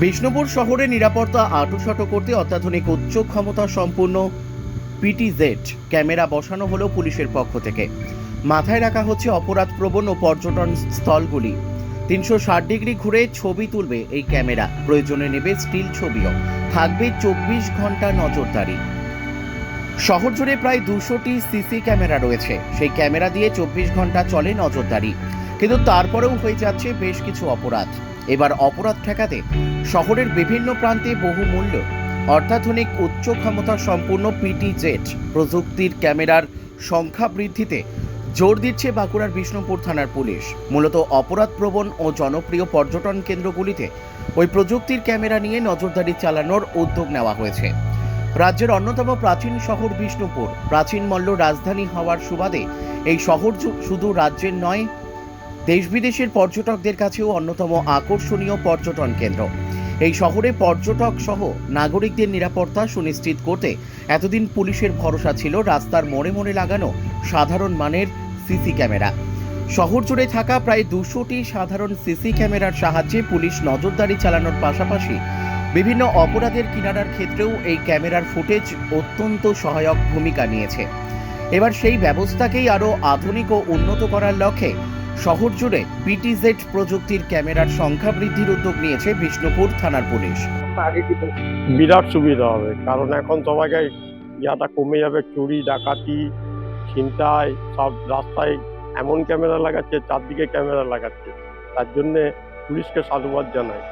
বিষ্ণুপুর শহরে নিরাপত্তা আঁটুসাঁটো করতে অত্যাধুনিক উচ্চ ক্ষমতা সম্পূর্ণ পিটিজেড ক্যামেরা বসানো হলো পুলিশের পক্ষ থেকে। মাথায় রাখা হচ্ছে অপরাধ প্রবণ ও পর্যটন স্থলগুলি। তিনশো ষাট ডিগ্রি ঘুরে ছবি তুলবে এই ক্যামেরা। প্রয়োজনে নেবে স্টিল ছবিও। থাকবে চব্বিশ ঘণ্টা নজরদারি। শহর জুড়ে প্রায় দুশোটি সিসি ক্যামেরা রয়েছে। সেই ক্যামেরা দিয়ে চব্বিশ ঘণ্টা চলে নজরদারি। কিন্তু তারপরেও হয়ে যাচ্ছে বেশ কিছু অপরাধ। এবার অপরাধ ঠেকাতে শহরের বিভিন্ন প্রান্তে বহু মূল্য অত্যাধুনিক উচ্চ ক্ষমতা সম্পূর্ণ পিটি জেট প্রযুক্তির ক্যামেরার সংখ্যা বৃদ্ধিতে জোর দিচ্ছে বাঁকুড়ার বিষ্ণুপুর থানার পুলিশ। মূলত অপরাধ প্রবণ ও জনপ্রিয় পর্যটন কেন্দ্রগুলিতে ওই প্রযুক্তির ক্যামেরা নিয়ে নজরদারি চালানোর উদ্যোগ নেওয়া হয়েছে। রাজ্যের অন্যতম প্রাচীন শহর বিষ্ণুপুর। প্রাচীন মল্ল রাজধানী হওয়ার সুবাদে এই শহর শুধু রাজ্যের নয় দেশ বিদেশের পর্যটকদের কাছেও অন্যতম আকর্ষণীয় পর্যটন কেন্দ্র। এই শহরে পর্যটক সহ নাগরিকদের নিরাপত্তা সুনিশ্চিত করতে এতদিন পুলিশের ভরসা ছিল রাস্তার মোড়ে মোড়ে লাগানো সাধারণ মানের সিসি ক্যামেরা। শহর জুড়ে থাকা প্রায় দুশোটি সাধারণ সিসি ক্যামেরার সাহায্যে পুলিশ নজরদারি চালানোর পাশাপাশি বিভিন্ন অপরাধের কিনারার ক্ষেত্রেও এই ক্যামেরার ফুটেজ অত্যন্ত সহায়ক ভূমিকা নিয়েছে। এবার সেই ব্যবস্থাকেই আরও আধুনিক ও উন্নত করার লক্ষ্যে শহর জুড়ে পিটিজেড প্রযুক্তির ক্যামেরার সংখ্যা বৃদ্ধির উদ্যোগ নিয়েছে বিষ্ণুপুর থানার পুলিশ। বিরাট সুবিধা হবে, কারণ এখন সবাইকে ইয়াটা কমে যাবে, চুরি, ডাকাতি, ছিনতাই, সব রাস্তায় এমন ক্যামেরা লাগাচ্ছে, চারদিকে ক্যামেরা লাগাচ্ছে। তার জন্যে পুলিশকে সাধুবাদ জানাই।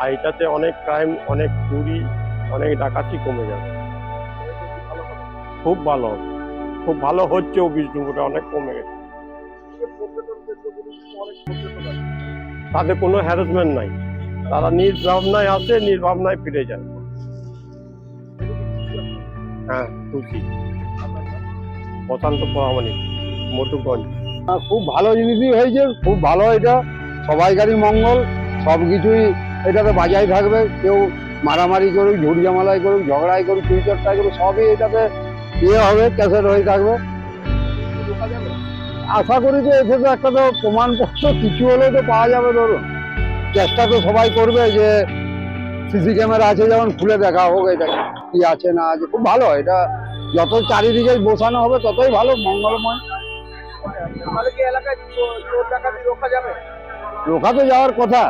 আর এটাতে অনেক ক্রাইম অনেক চুরি, অনেক ডাকাতি কমে যাবে। খুব ভালো খুব ভালো হচ্ছেও বিষ্ণুপুরে, অনেক কমে গেছে। তাদের কোনো হ্যারাসমেন্ট নাই। তারা নিজ ভাবনায় আসে নিজ ভাবনায় ফিরে যায়। হ্যাঁ খুশি। প্রশান্ত পরামানিক মধুগঞ্জ হ্যাঁ, খুব ভালো জিনিসই হয়েছে খুব ভালো এটা। সবাইকারই মঙ্গল সব কিছুই এটাতে বাজাই থাকবে। কেউ মারামারি করুক ঝুড়িয়ামালাই করুক ঝগড়াই করুক চুইচট্টাই করুক সবই এটাতে ইয়ে হবে ক্যাসেট হয়ে থাকবে। আশা করি যে এতে তো একটা তো প্রমাণপত্র কিছু হলেও তো পাওয়া যাবে ধরুন। চেষ্টা তো সবাই করবে যে সিসি ক্যামেরা আছে যেমন খুলে দেখা হোক এটা কি আছে না আছে খুব ভালো এটা যত চারিদিকে বসানো হবে ততই ভালো মঙ্গলময়। রোখা তো যাওয়ার কথা।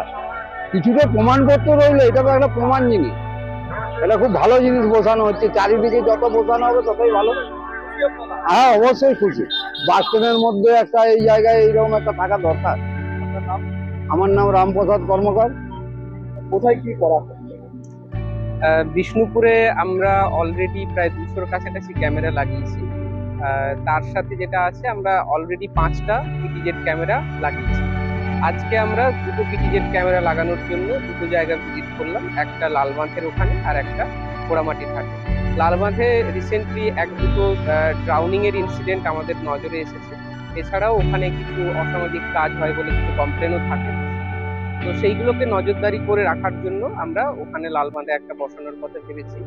কিছুটা প্রমাণপত্র রইলে এটা তো একটা প্রমাণ জিনিস। এটা খুব ভালো জিনিস বসানো হচ্ছে চারিদিকে যত বসানো হবে ততই ভালো। হ্যাঁ অবশ্যই খুশি। বাস স্ট্যান্ডের মধ্যে একটা এই জায়গায় এইরকম একটা থাকা দরকার। আমার নাম রামপ্রসাদ কর্মকার। কোথায় কি করা বিষ্ণুপুরে আমরা অলরেডি প্রায় দুশোর কাছাকাছি ক্যামেরা লাগিয়েছি। তার সাথে যেটা আছে, আমরা অলরেডি পাঁচটা পিটিজেড ক্যামেরা লাগিয়েছি। আজকে আমরা দুটো পিটিজেড ক্যামেরা লাগানোর জন্য দুটো জায়গা ভিজিট করলাম, একটা লালমাথের ওখানে আর একটা পোড়ামাটির ঘাটে লালমাথে রিসেন্টলি এক দুটো ড্রাউনিং এর ইনসিডেন্ট আমাদের নজরে এসেছে। এছাড়াও ওখানে কিছু অসামাজিক কাজ হয় বলে কিছু কমপ্লেনও থাকে। তো সেইগুলোকে নজরদারি করে রাখার জন্য আমরা ওখানে লালবাঁধে একটা বসানোর কথা ভেবেছি।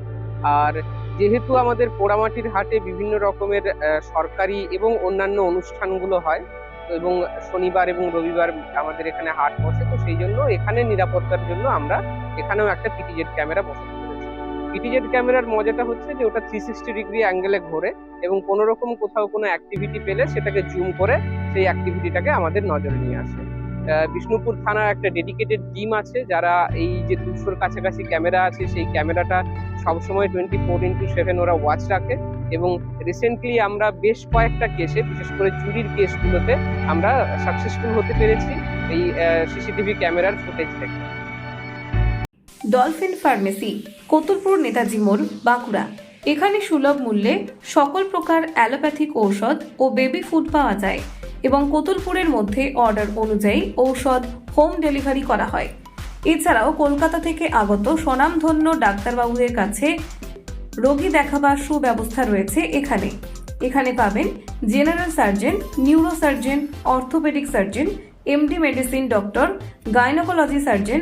আর যেহেতু আমাদের পোড়ামাটির হাটে বিভিন্ন রকমের সরকারি এবং অন্যান্য অনুষ্ঠানগুলো হয়, এবং শনিবার এবং রবিবার আমাদের এখানে হাট বসে, তো সেই জন্য এখানে নিরাপত্তার জন্য আমরা এখানেও একটা পিটিজেড ক্যামেরা বসাতে পিটিজেড ক্যামেরার মজাটা হচ্ছে যে ওটা থ্রি সিক্সটি ডিগ্রি অ্যাঙ্গেলে ঘোরে এবং কোনো রকম কোথাও কোনো অ্যাক্টিভিটি পেলে সেটাকে জুম করে সেই অ্যাক্টিভিটিটাকে আমাদের নজরে নিয়ে আসে। বিষ্ণুপুর থানার একটা ডেডিকেটেড টিম আছে যারা এই যে দুশোর কাছাকাছি ক্যামেরা আছে সেই ক্যামেরাটা সবসময় টোয়েন্টি ফোর ইন্টু সেভেন ওরা ওয়াচ রাখে এবং রিসেন্টলি আমরা বেশ কয়েকটা কেসে বিশেষ করে চুরির কেসগুলোতে আমরা সাকসেসফুল হতে পেরেছি। এই সিসিটিভি ক্যামেরার ফুটেজ দেখে। ডলফিন ফার্মেসি, কতুলপুর নেতাজি মোড়, বাঁকুড়া। এখানে সুলভ মূল্যে সকল প্রকার অ্যালোপ্যাথিক ঔষধ ও বেবি ফুড পাওয়া যায় এবং কতুলপুরের মধ্যে অর্ডার অনুযায়ী ঔষধ হোম ডেলিভারি করা হয়। এছাড়াও কলকাতা থেকে আগত স্বনামধন্য ডাক্তারবাবুদের কাছে রোগী দেখাবার সুব্যবস্থা রয়েছে এখানে। এখানে পাবেন general surgeon neuro surgeon orthopaedic surgeon, MD medicine doctor, gynaecology surgeon